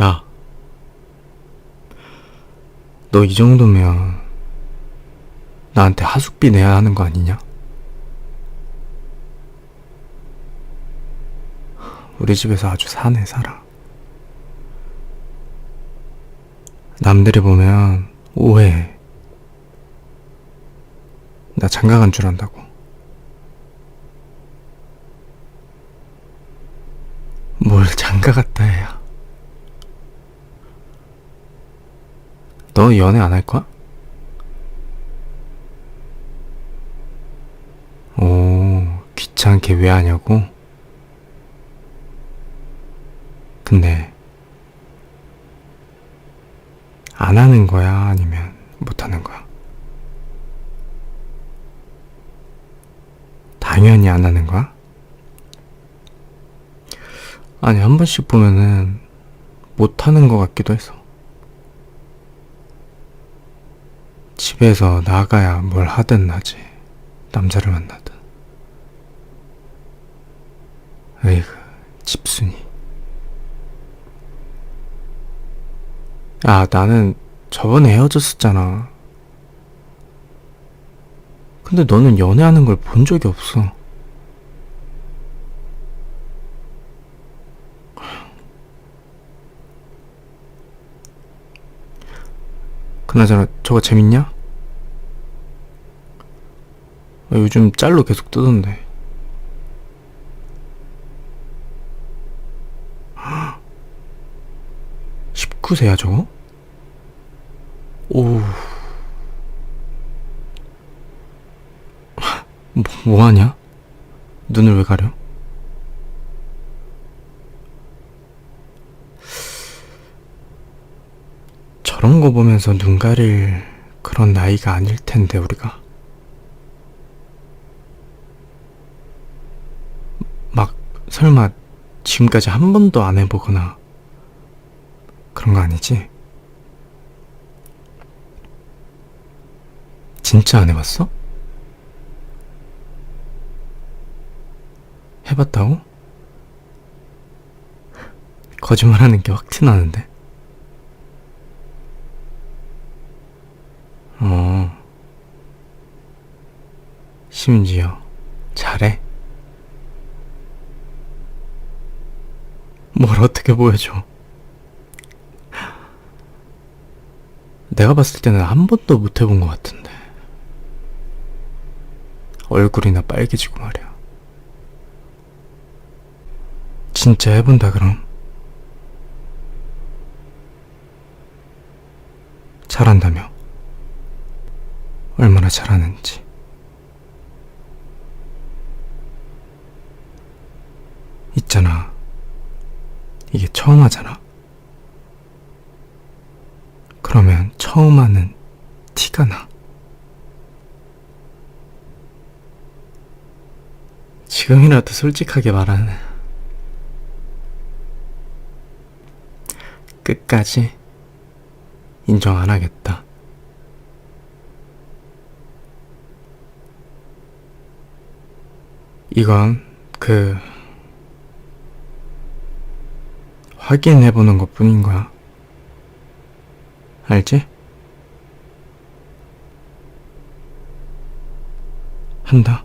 야, 너 이 정도면 나한테 하숙비 내야 하는 거 아니냐? 우리 집에서 아주 사네 살아. 남들이 보면 오해해. 나 장가 간 줄 안다고. 뭘 장가 갔다 해야. 너 연애 안 할 거야? 오, 귀찮게 왜 하냐고? 근데, 안 하는 거야? 아니면 못 하는 거야? 당연히 안 하는 거야? 아니, 한 번씩 보면은, 못 하는 것 같기도 해서. 집에서 나가야 뭘 하든 하지. 남자를 만나든. 에이그, 집순이. 야, 나는 저번에 헤어졌었잖아. 근데 너는 연애하는 걸 본 적이 없어. 그나저나 저거 재밌냐? 아, 요즘 짤로 계속 뜨던데. 헉! 19세야 저거? 오. 뭐, 뭐 하냐? 눈을 왜 가려? 저런 거 보면서 눈 가릴 그런 나이가 아닐 텐데 우리가 설마 지금까지 한 번도 안 해보거나 그런 거 아니지? 진짜 안 해봤어? 해봤다고? 거짓말하는 게 확 티나는데. 어. 심지어 잘해. 뭘 어떻게 보여줘? 내가 봤을 때는 한 번도 못 해본 것 같은데. 얼굴이나 빨개지고 말이야. 진짜 해본다 그럼? 잘한다며? 얼마나 잘하는지. 있잖아. 이게 처음 하잖아. 그러면 처음 하는 티가 나. 지금이라도 솔직하게 말하는. 끝까지 인정 안 하겠다. 이건 그 확인해보는 것 뿐인 거야. 알지? 한다.